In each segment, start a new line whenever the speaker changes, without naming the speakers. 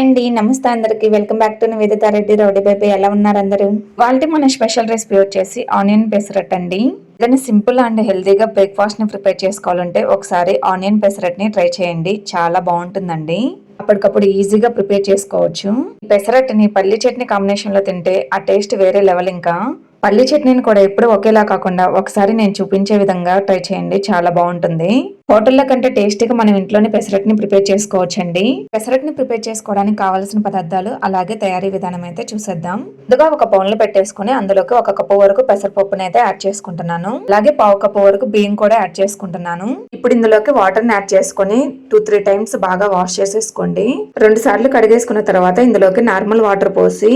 Hi అండి నమస్తే అందరికి. Welcome back to Nivedita Reddy rowdy baby. ఎలా ఉన్నారు అందరూ? వాళ్ళకి మన స్పెషల్ రెసిపీ వచ్చేసి ఆనియన్ పెసరట్ అండి దాన్ని సింపుల్ అండ్ హెల్తీగా బ్రేక్ఫాస్ట్ని ప్రిపేర్ చేసుకోవాలంటే ఒకసారి ఆనియన్ పెసరట్ని ట్రై చేయండి. చాలా బాగుంటుందండి. అప్పటికప్పుడు ఈజీగా ప్రిపేర్ చేసుకోవచ్చు. పెసరట్ని పల్లి చట్నీ కాంబినేషన్లో తింటే ఆ టేస్ట్ వేరే లెవెల్ ఇంకా. పల్లీ చట్నీని కూడా ఎప్పుడు ఒకేలా కాకుండా ఒకసారి నేను చూపించే విధంగా ట్రై చేయండి. చాలా బాగుంటుంది. హోటల్లో కంటే టేస్టీగా మనం ఇంట్లోనే పెసరట్ని ప్రిపేర్ చేసుకోవచ్చండి. పెసరట్ని ప్రిపేర్ చేసుకోవడానికి కావాల్సిన పదార్థాలు అలాగే తయారీ విధానం అయితే చూసేద్దాం. ముందుగా ఒక పౌన్లు పెట్టేసుకుని అందులోకి ఒక కప్పు వరకు పెసరపప్పుని అయితే యాడ్ చేసుకుంటున్నాను. అలాగే పావు కప్పు వరకు బియ్యం కూడా యాడ్ చేసుకుంటున్నాను. ఇప్పుడు ఇందులోకి వాటర్ని యాడ్ చేసుకొని టూ త్రీ టైమ్స్ బాగా వాష్ చేసేసుకోండి. రెండు సార్లు కడిగేసుకున్న తర్వాత ఇందులోకి నార్మల్ వాటర్ పోసి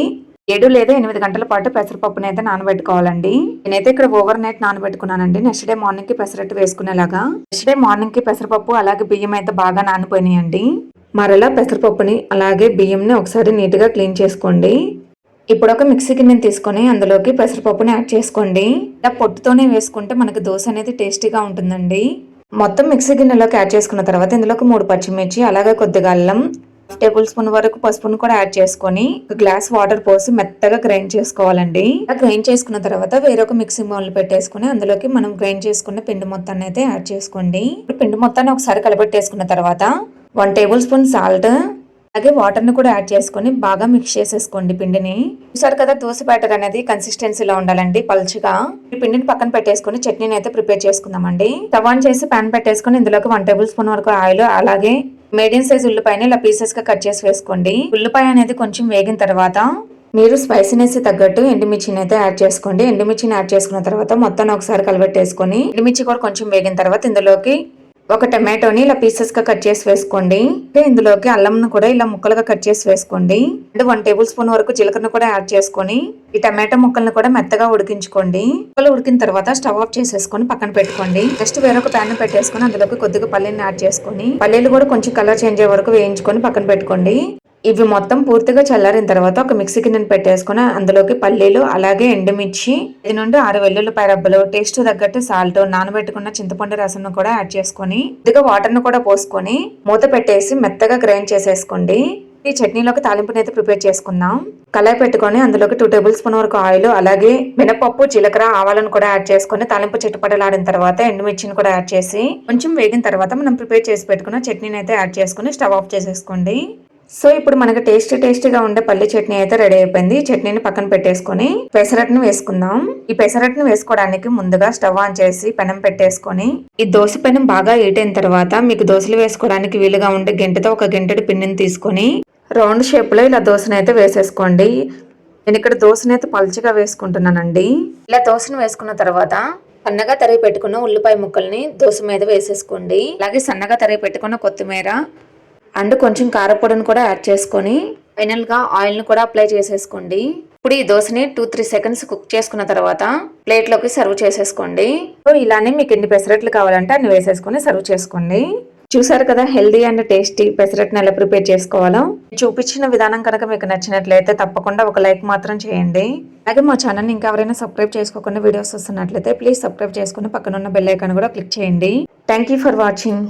ఏడు లేదా ఎనిమిది గంటల పాటు పెసరపప్పుని అయితే నానబెట్టుకోవాలండి. నేనైతే ఇక్కడ ఓవర్ నైట్ నానబెట్టుకున్నానండి. నెక్స్ట్ డే మార్నింగ్కి పెసరట్టు వేసుకునేలాగా. నెక్స్ట్ డే మార్నింగ్కి పెసరపప్పు అలాగే బియ్యం అయితే బాగా నానిపోయినాయండి. మరలా పెసరపప్పుని అలాగే బియ్యంని ఒకసారి నీట్గా క్లీన్ చేసుకోండి. ఇప్పుడు ఒక మిక్సీ గిన్నెని తీసుకొని అందులోకి పెసరపప్పుని యాడ్ చేసుకోండి. ఇలా పొట్టుతోనే వేసుకుంటే మనకి దోశ అనేది టేస్టీగా ఉంటుందండి. మొత్తం మిక్సీ గిన్నెలోకి యాడ్ చేసుకున్న తర్వాత ఇందులోకి మూడు పచ్చిమిర్చి అలాగే కొద్దిగా అల్లం టేబుల్ స్పూన్ వరకు పసుపును కూడా యాడ్ చేసుకొని గ్లాస్ వాటర్ పోసి మెత్తగా గ్రైండ్ చేసుకోవాలండి. గ్రైండ్ చేసుకున్న తర్వాత వేరొక మిక్సీ బౌల్ పెట్టేసుకుని అందులోకి మనం గ్రైండ్ చేసుకున్న పిండి మొత్తాన్ని అయితే యాడ్ చేసుకోండి. పిండి మొత్తాన్ని ఒకసారి కలపెట్టేసుకున్న తర్వాత వన్ టేబుల్ స్పూన్ సాల్ట్ అలాగే వాటర్ని కూడా యాడ్ చేసుకొని బాగా మిక్స్ చేసేసుకోండి పిండిని. చూసారు కదా దోశ బ్యాటర్ అనేది కన్సిస్టెన్సీలో ఉండాలండి పల్చిగా. ఈ పిండిని పక్కన పెట్టేసుకొని చట్నీని అయితే ప్రిపేర్ చేసుకుందామండి. టవాన్ చేసి పాన్ పెట్టేసుకొని ఇందులోకి వన్ టేబుల్ స్పూన్ వరకు ఆయిల్ అలాగే మీడియం సైజ్ ఉల్లిపాయని ఇలా పీసెస్గా కట్ చేసి వేసుకోండి. ఉల్లిపాయ అనేది కొంచెం వేగిన తర్వాత మీరు స్పైసీనెస్ తగ్గట్టు ఎండుమిర్చిని అయితే యాడ్ చేసుకోండి. ఎండుమిర్చిని యాడ్ చేసుకున్న తర్వాత మొత్తం ఒకసారి కలబెట్టేసుకొని ఎండుమిర్చి కూడా కొంచెం వేగిన తర్వాత ఇందులోకి ఒక టమాటోని ఇలా పీసెస్గా కట్ చేసి వేసుకోండి. ఇందులోకి అల్లంను కూడా ఇలా ముక్కలుగా కట్ చేసి వేసుకోండి. అంటే వన్ టేబుల్ స్పూన్ వరకు జీలకర్ర కూడా యాడ్ చేసుకొని ఈ టమాటో ముక్కలను కూడా మెత్తగా ఉడికించుకోండి. ముక్కలు ఉడికిన తర్వాత స్టవ్ ఆఫ్ చేసేసుకొని పక్కన పెట్టుకోండి. నెక్స్ట్ వేరొక ప్యాన్ పెట్టేసుకొని అందులోకి కొద్దిగా పల్లీని యాడ్ చేసుకొని పల్లీలు కూడా కొంచెం కలర్ చేంజ్ అయ్యే వరకు వేయించుకొని పక్కన పెట్టుకోండి. ఇవి మొత్తం పూర్తిగా చల్లారిన తర్వాత ఒక మిక్సీ గిన్నెను పెట్టేసుకుని అందులోకి పల్లీలు అలాగే ఎండుమిర్చి ఇది నుండి ఆరు వెల్లుల్లిపాయ రబ్బలు టేస్ట్ తగ్గట్టు సాల్ట్ నానబెట్టుకున్న చింతపండు రసంను కూడా యాడ్ చేసుకొని ఇదిగా వాటర్ను కూడా పోసుకొని మూత పెట్టేసి మెత్తగా గ్రైండ్ చేసేసుకోండి. ఈ చట్నీలోకి తాలింపుని అయితే ప్రిపేర్ చేసుకుందాం. కళాయి పెట్టుకొని అందులోకి టూ టేబుల్ స్పూన్ వరకు ఆయిల్ అలాగే మినపప్పు జీలకర్ర ఆవాలను కూడా యాడ్ చేసుకొని తాలింపు చిట్టుపడలాడిన తర్వాత ఎండుమిర్చిని కూడా యాడ్ చేసి కొంచెం వేగిన తర్వాత మనం ప్రిపేర్ చేసి పెట్టుకున్న చట్నీని అయితే యాడ్ చేసుకుని స్టవ్ ఆఫ్ చేసేసుకోండి. సో ఇప్పుడు మనకి టేస్టీ టేస్టీగా ఉండే పల్లి చట్నీ అయితే రెడీ అయిపోయింది. చట్నీని పక్కన పెట్టేసుకొని పెసరట్ను వేసుకుందాం. ఈ పెసరట్ను వేసుకోవడానికి ముందుగా స్టవ్ ఆన్ చేసి పెనం పెట్టేసుకొని ఈ దోశ పెనం బాగా అయిన తర్వాత మీకు దోశలు వేసుకోవడానికి వీలుగా ఉండే గంటతో ఒక గంటడి పిండిని తీసుకొని రౌండ్ షేప్లో ఇలా దోశను అయితే వేసేసుకోండి. నేను ఇక్కడ దోశను అయితే పలుచగా వేసుకుంటున్నానండి. ఇలా దోశను వేసుకున్న తర్వాత సన్నగా తరిగి పెట్టుకున్న ఉల్లిపాయ ముక్కల్ని దోశ మీద వేసేసుకోండి. అలాగే సన్నగా తరిగి పెట్టుకున్న కొత్తిమీర అండ్ కొంచెం కారపొడిని కూడా యాడ్ చేసుకొని ఫైనల్గా ఆయిల్ని కూడా అప్లై చేసేసుకోండి. ఇప్పుడు ఈ దోశని టూ త్రీ సెకండ్స్ కుక్ చేసుకున్న తర్వాత ప్లేట్లోకి సర్వ్ చేసేసుకోండి. సో ఇలానే మీకు ఎన్ని పెసరట్లు కావాలంటే అన్ని వేసేసుకొని సర్వ్ చేసుకోండి. చూసారు కదా హెల్దీ అండ్ టేస్టీ పెసరట్ని ఎలా ప్రిపేర్ చేసుకోవాలో? చూపించిన విధానం కనుక మీకు నచ్చినట్లయితే తప్పకుండా ఒక లైక్ మాత్రం చేయండి. అలాగే మా ఛానల్ని ఇంకా ఎవరైనా సబ్స్క్రైబ్ చేసుకోకుండా వీడియోస్ వస్తున్నట్లయితే ప్లీజ్ సబ్స్క్రైబ్ చేసుకుని పక్కన ఉన్న బెల్ ఐకాన్ కూడా క్లిక్ చేయండి. Thank for watching.